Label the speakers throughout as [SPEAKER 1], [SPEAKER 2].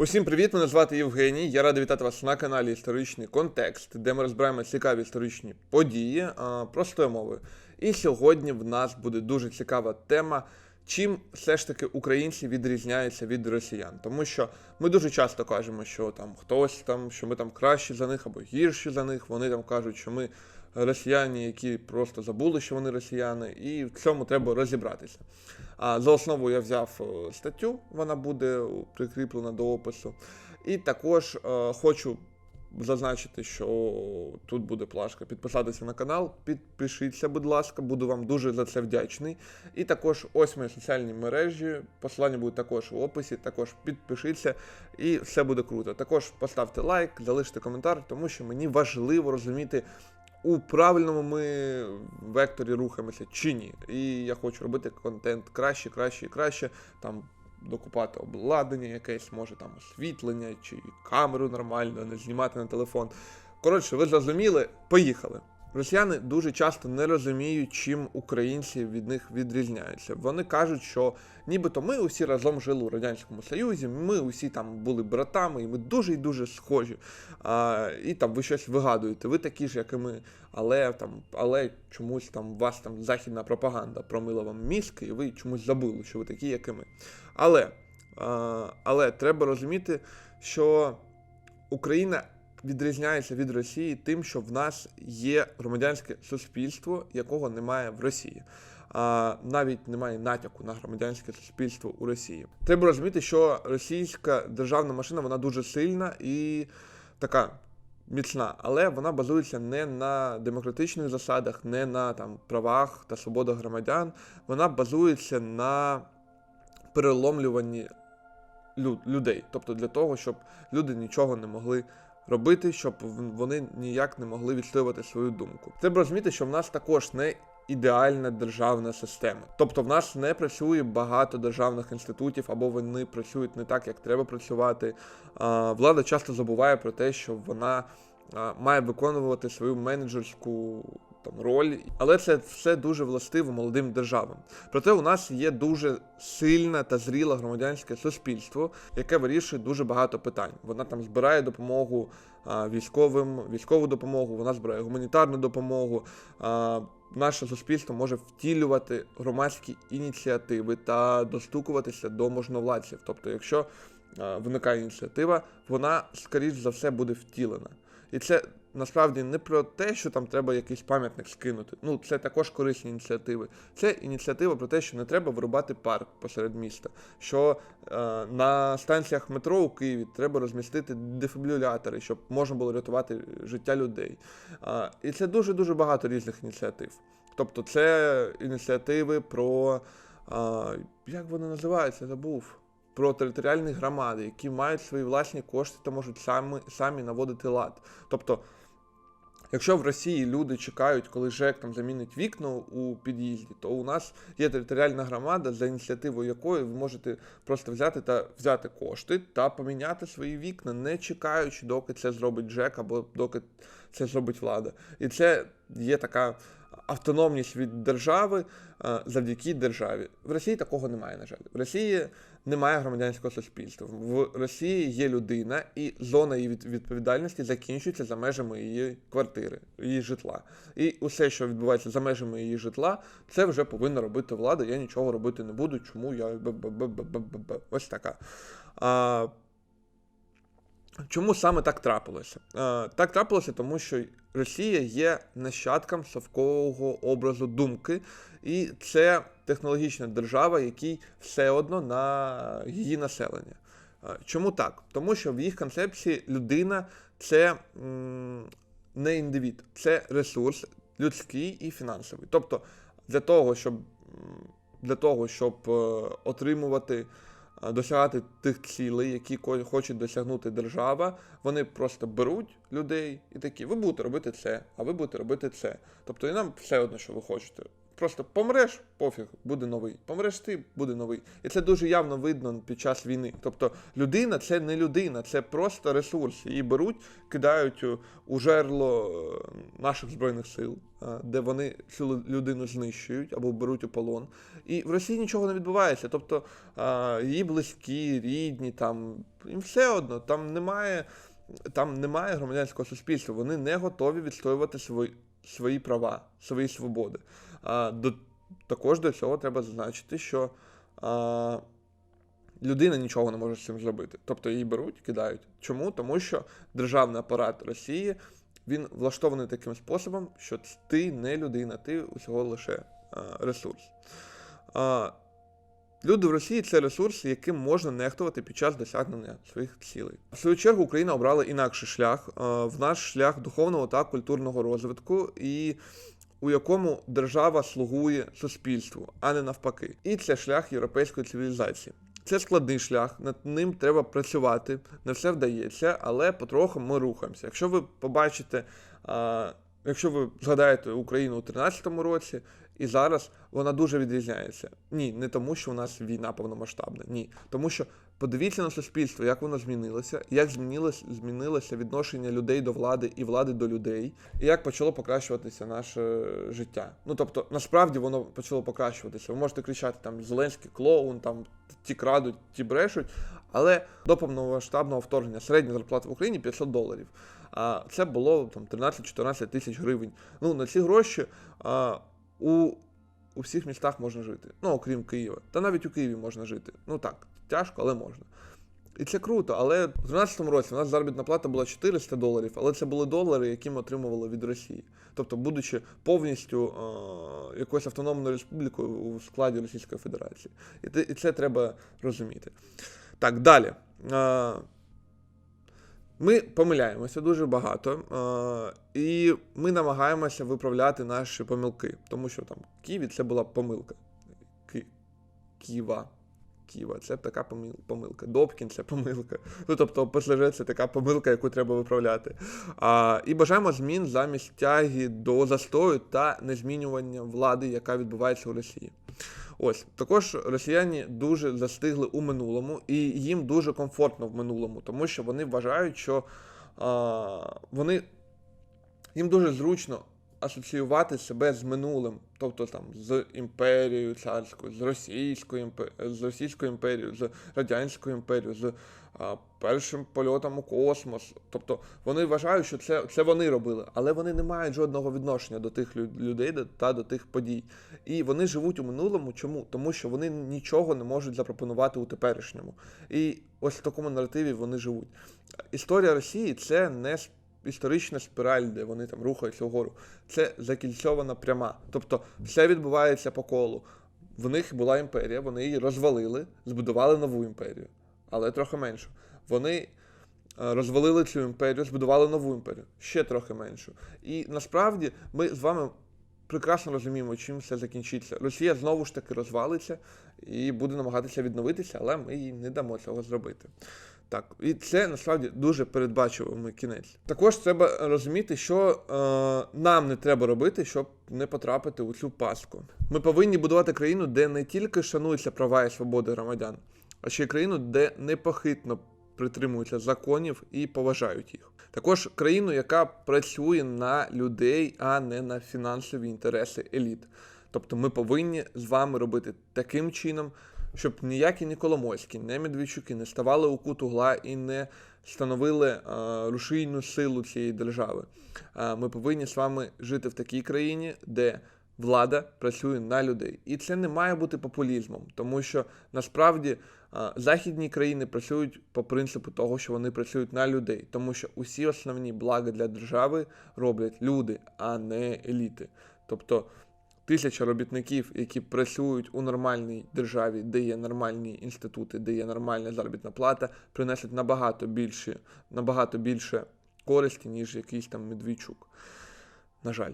[SPEAKER 1] Усім привіт! Мене звати Євгеній. Я радий вітати вас на каналі Історичний Контекст, де ми розбираємо цікаві історичні події а, простою мовою. І сьогодні в нас буде дуже цікава тема. Чим все ж таки українці відрізняються від росіян? Тому що ми дуже часто кажемо, що там хтось там, що ми там кращі за них або гірші за них. Вони там кажуть, що ми росіяни, які просто забули, що вони росіяни, і в цьому треба розібратися. А за основу я взяв е, статтю, вона буде прикріплена до опису. І також е, хочу зазначити, що тут буде плашка. Підписатися на канал, підпишіться, будь ласка, буду вам дуже за це вдячний. І також ось мої соціальні мережі. Посилання буде також в описі. Також підпишіться, і все буде круто. Також поставте лайк, залиште коментар, тому що мені важливо розуміти. У правильному ми векторі рухаємося чи ні. І я хочу робити контент краще, краще і краще. Там докупати обладнання якесь, може там освітлення чи камеру нормально, не знімати на телефон. Коротше, ви зрозуміли, поїхали. Росіяни дуже часто не розуміють, чим українці від них відрізняються. Вони кажуть, що нібито ми усі разом жили у Радянському Союзі, ми усі там були братами, і ми дуже і дуже схожі. А, І там ви щось вигадуєте, ви такі ж, як і ми. Але там, але чомусь там вас там західна пропаганда промила вам мізки, і ви чомусь забули, що ви такі, як і ми. Але, а, але треба розуміти, що Україна відрізняється від Росії тим, що в нас є громадянське суспільство, якого немає в Росії. А навіть немає натяку на громадянське суспільство у Росії. Треба розуміти, що російська державна машина вона дуже сильна і така міцна, але вона базується не на демократичних засадах, не на там правах та свободах громадян. Вона базується на переломлюванні лю- людей, тобто для того, щоб люди нічого не могли робити, щоб вони ніяк не могли відстоювати свою думку. Треба розуміти, що в нас також не ідеальна державна система. Тобто в нас не працює багато державних інститутів, або вони працюють не так, як треба працювати. Влада часто забуває про те, що вона має виконувати свою менеджерську там роль, але це все дуже властиво молодим державам. Проте у нас є дуже сильне та зріле громадянське суспільство, яке вирішує дуже багато питань. Вона там збирає допомогу а, військовим, військову допомогу, вона збирає гуманітарну допомогу. А, Наше суспільство може втілювати громадські ініціативи та достукуватися до можновладців. Тобто, якщо виникає ініціатива, вона скоріш за все буде втілена. І це насправді не про те, що там треба якийсь пам'ятник скинути. Ну, це також корисні ініціативи. Це ініціатива про те, що не треба вирубати парк посеред міста. Що е, на станціях метро у Києві треба розмістити дефібрилятори, щоб можна було рятувати життя людей. Е, і це дуже дуже багато різних ініціатив. Тобто, це ініціативи про е, як вони називаються, забув. Про територіальні громади, які мають свої власні кошти та можуть самі, самі наводити лад. Тобто, якщо в Росії люди чекають, коли ЖЕК там замінить вікна у під'їзді, то у нас є територіальна громада, за ініціативою якої ви можете просто взяти та взяти кошти та поміняти свої вікна, не чекаючи, доки це зробить ЖЕК або доки це зробить влада. І це є така автономність від держави е, завдяки державі. В Росії такого немає, на жаль. В Росії немає громадянського суспільства. В Росії є людина, і зона її від- відповідальності закінчується за межами її квартири, її житла. І усе, що відбувається за межами її житла, це вже повинна робити влада. Я нічого робити не буду. Чому я б-б-б-б-б-б. ось така. Чому саме так трапилося? Е, Так трапилося, тому що Росія є нащадком совкового образу думки, і це технологічна держава, якій все одно на її населення. Е, Чому так? Тому що в їх концепції людина це не індивід, це ресурс людський і фінансовий. Тобто для того, щоб для того, щоб е, отримувати досягати тих цілей, які хоче досягнути держава, вони просто беруть людей і такі, ви будете робити це, а ви будете робити це. Тобто і нам все одно, що ви хочете. Просто помреш, пофіг, буде новий. Помреш ти, буде новий. І це дуже явно видно під час війни. Тобто людина це не людина, це просто ресурс. Її беруть, кидають у- у жерло е, наших збройних сил, е, де вони цю людину знищують або беруть у полон. І в Росії нічого не відбувається. Тобто е, її близькі, рідні, там їм все одно, там немає. Там немає громадянського суспільства, вони не готові відстоювати свої, свої права, свої свободи. А, до, також до цього треба зазначити, що а, людина нічого не може з цим зробити. Тобто її беруть, кидають. Чому? Тому що державний апарат Росії він влаштований таким способом, що ти не людина, ти усього лише а, ресурс. А, Люди в Росії це ресурс, яким можна нехтувати під час досягнення своїх цілей. В свою чергу Україна обрала інакший шлях, в наш шлях духовного та культурного розвитку, і у якому держава слугує суспільству, а не навпаки. І це шлях європейської цивілізації. Це складний шлях, над ним треба працювати, не все вдається, але потроху ми рухаємося. Якщо ви побачите, а, якщо ви згадаєте Україну у 2013 році, і зараз вона дуже відрізняється. Ні, не тому, що у нас війна повномасштабна. Ні. Тому що подивіться на суспільство, як воно змінилося, як змінилося, змінилося відношення людей до влади і влади до людей, і як почало покращуватися наше життя. Ну тобто, насправді воно почало покращуватися. Ви можете кричати там Зеленський клоун, там ті крадуть, ті брешуть. Але до повномасштабного вторгнення середня зарплата в Україні 500 доларів. А це було там 13-14 тисяч гривень. Ну на ці гроші а, у, у всіх містах можна жити. Ну, окрім Києва. Та навіть у Києві можна жити. Ну так, тяжко, але можна. І це круто, але в 2012 році у нас заробітна плата була 400 доларів, але це були долари, які ми отримували від Росії. Тобто, будучи повністю е- якоюсь автономною республікою у складі Російської Федерації. І, і це треба розуміти. Так, далі. Е- ми помиляємося дуже багато, е- і ми намагаємося виправляти наші помилки, тому що там Києві це була помилка. Ки- Ківа. Ківа, це така помилка. Добкін це помилка. Ну тобто ОПСЖ це така помилка, яку треба виправляти. А, і бажаємо змін замість тяги до застою та незмінювання влади, яка відбувається у Росії. Ось також росіяни дуже застигли у минулому, і їм дуже комфортно в минулому, тому що вони вважають, що а, вони їм дуже зручно асоціювати себе з минулим, тобто там з імперією царською, з російською імпе- з Російською імперією, з радянською імперією, з а, першим польотом у космос. Тобто вони вважають, що це, це вони робили, але вони не мають жодного відношення до тих лю- людей та до тих подій. І вони живуть у минулому. Чому? Тому що вони нічого не можуть запропонувати у теперішньому. І ось в такому наративі вони живуть. Історія Росії це не історична спіраль, де вони там рухаються вгору. Це закільцьована пряма. Тобто все відбувається по колу. В них була імперія, вони її розвалили, збудували нову імперію, але трохи меншу. Вони е, розвалили цю імперію, збудували нову імперію, ще трохи меншу. І насправді ми з вами прекрасно розуміємо, чим все закінчиться. Росія знову ж таки розвалиться і буде намагатися відновитися, але ми їй не дамо цього зробити. Так, і це насправді дуже передбачуваний кінець. Також треба розуміти, що е, нам не треба робити, щоб не потрапити у цю пастку. Ми повинні будувати країну, де не тільки шануються права і свободи громадян, а ще й країну, де непохитно притримуються законів і поважають їх. Також країну, яка працює на людей, а не на фінансові інтереси еліт. Тобто ми повинні з вами робити таким чином, щоб ніякі ні Коломойські, ні Медведчуки не ставали у кут угла і не становили е, рушійну силу цієї держави. Е, ми повинні з вами жити в такій країні, де влада працює на людей. І це не має бути популізмом, тому що насправді е, західні країни працюють по принципу того, що вони працюють на людей, тому що усі основні блага для держави роблять люди, а не еліти. Тобто тисяча робітників, які працюють у нормальній державі, де є нормальні інститути, де є нормальна заробітна плата, принесуть набагато більше, набагато більше користі, ніж якийсь там Медвійчук. На жаль.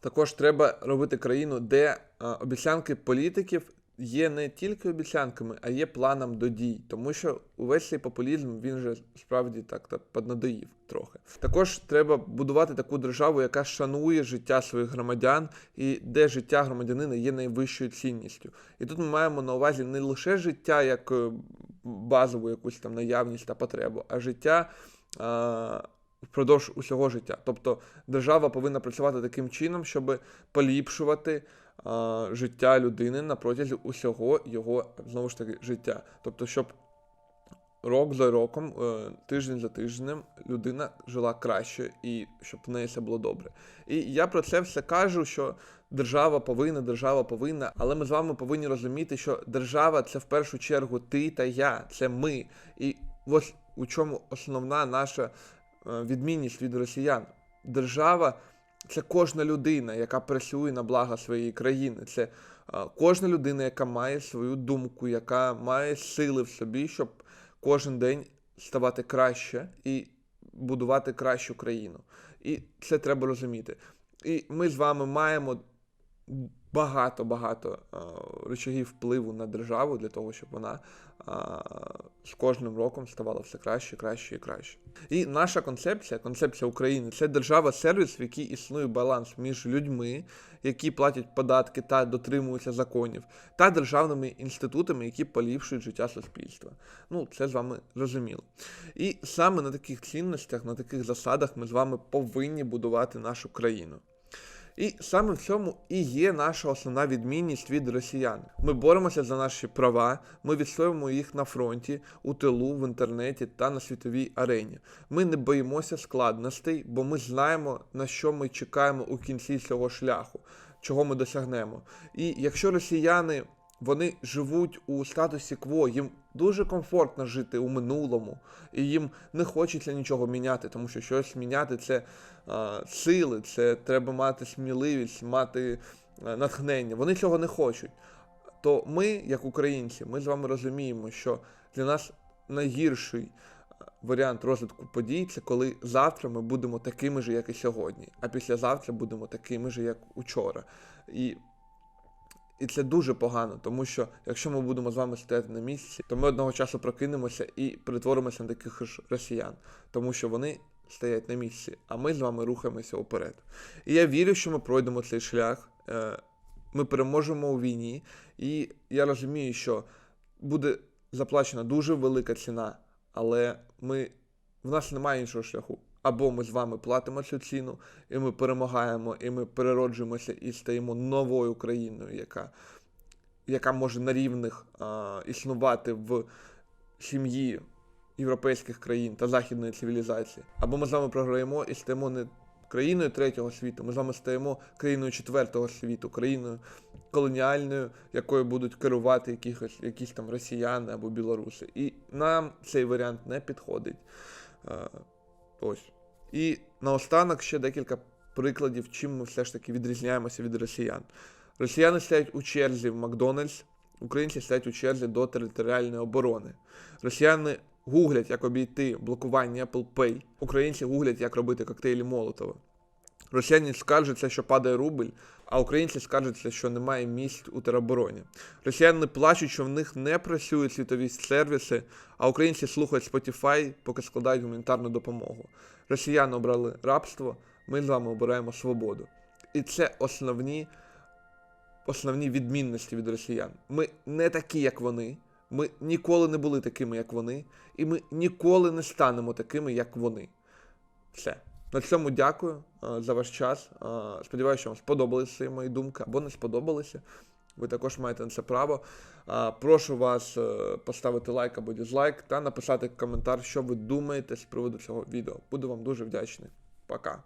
[SPEAKER 1] Також треба робити країну, де е, обіцянки політиків є не тільки обіцянками, а є планом до дій. Тому що увесь цей популізм він же справді так та поднадоїв трохи. Також треба будувати таку державу, яка шанує життя своїх громадян, і де життя громадянина є найвищою цінністю. І тут ми маємо на увазі не лише життя як е, базову якусь там наявність та потребу, а життя. А, Впродовж усього життя. Тобто держава повинна працювати таким чином, щоб поліпшувати життя людини на протязі усього його знову ж таки життя. Тобто, щоб рок за роком, е, тиждень за тижнем людина жила краще і щоб в неї все було добре. І я про це все кажу, що держава повинна, держава повинна, але ми з вами повинні розуміти, що держава це в першу чергу ти та я, це ми. І ось у чому основна наша е, відмінність від росіян. Держава це кожна людина, яка працює на благо своєї країни. Це кожна людина, яка має свою думку, яка має сили в собі, щоб кожен день ставати краще і будувати кращу країну. І це треба розуміти. І ми з вами маємо багато-багато речагів впливу на державу для того, щоб вона а, з кожним роком ставала все краще, краще і краще. І наша концепція, концепція України це держава-сервіс, в якій існує баланс між людьми, які платять податки та дотримуються законів, та державними інститутами, які поліпшують життя суспільства. Ну, це з вами зрозуміло. І саме на таких цінностях, на таких засадах ми з вами повинні будувати нашу країну. І саме в цьому і є наша основна відмінність від росіян. Ми боремося за наші права, ми відстоюємо їх на фронті, у тилу, в інтернеті та на світовій арені. Ми не боїмося складностей, бо ми знаємо, на що ми чекаємо у кінці цього шляху, чого ми досягнемо. І якщо росіяни вони живуть у статусі кво, їм дуже комфортно жити у минулому, і їм не хочеться нічого міняти, тому що щось міняти це а, сили, це треба мати сміливість, мати а, натхнення. Вони цього не хочуть. То ми, як українці, ми з вами розуміємо, що для нас найгірший варіант розвитку подій це коли завтра ми будемо такими ж, як і сьогодні, а післязавтра будемо такими ж, як учора. І і це дуже погано, тому що якщо ми будемо з вами стояти на місці, то ми одного часу прокинемося і перетворимося на таких ж росіян, тому що вони стоять на місці, а ми з вами рухаємося вперед. І я вірю, що ми пройдемо цей шлях, е, ми переможемо у війні, і я розумію, що буде заплачена дуже велика ціна, але ми в нас немає іншого шляху. Або ми з вами платимо цю ціну, і ми перемагаємо, і ми перероджуємося і стаємо новою країною, яка яка може на рівних а, існувати в сім'ї європейських країн та західної цивілізації. Або ми з вами програємо і стаємо не країною третього світу, ми з вами стаємо країною четвертого світу, країною колоніальною, якою будуть керувати якихось, якісь там росіяни або білоруси. І нам цей варіант не підходить. Ось. І наостанок ще декілька прикладів, чим ми все ж таки відрізняємося від росіян. Росіяни стоять у черзі в Макдональдс, українці стоять у черзі до територіальної оборони. Росіяни гуглять, як обійти блокування Apple Pay. Українці гуглять, як робити коктейлі Молотова. Росіяни скаржаться, що падає рубль, а українці скаржаться, що немає місць у теробороні. Росіяни плачуть, що в них не працюють світові сервіси, а українці слухають Spotify, поки складають гуманітарну допомогу. Росіяни обрали рабство, ми з вами обираємо свободу. І це основні, основні відмінності від росіян. Ми не такі, як вони. Ми ніколи не були такими, як вони, і ми ніколи не станемо такими, як вони. Все. На цьому дякую за ваш час. Сподіваюся, що вам сподобалися мої думки або не сподобалися. Ви також маєте на це право. Прошу вас е, поставити лайк або дізлайк та написати коментар, що ви думаєте з приводу цього відео. Буду вам дуже вдячний. Пока.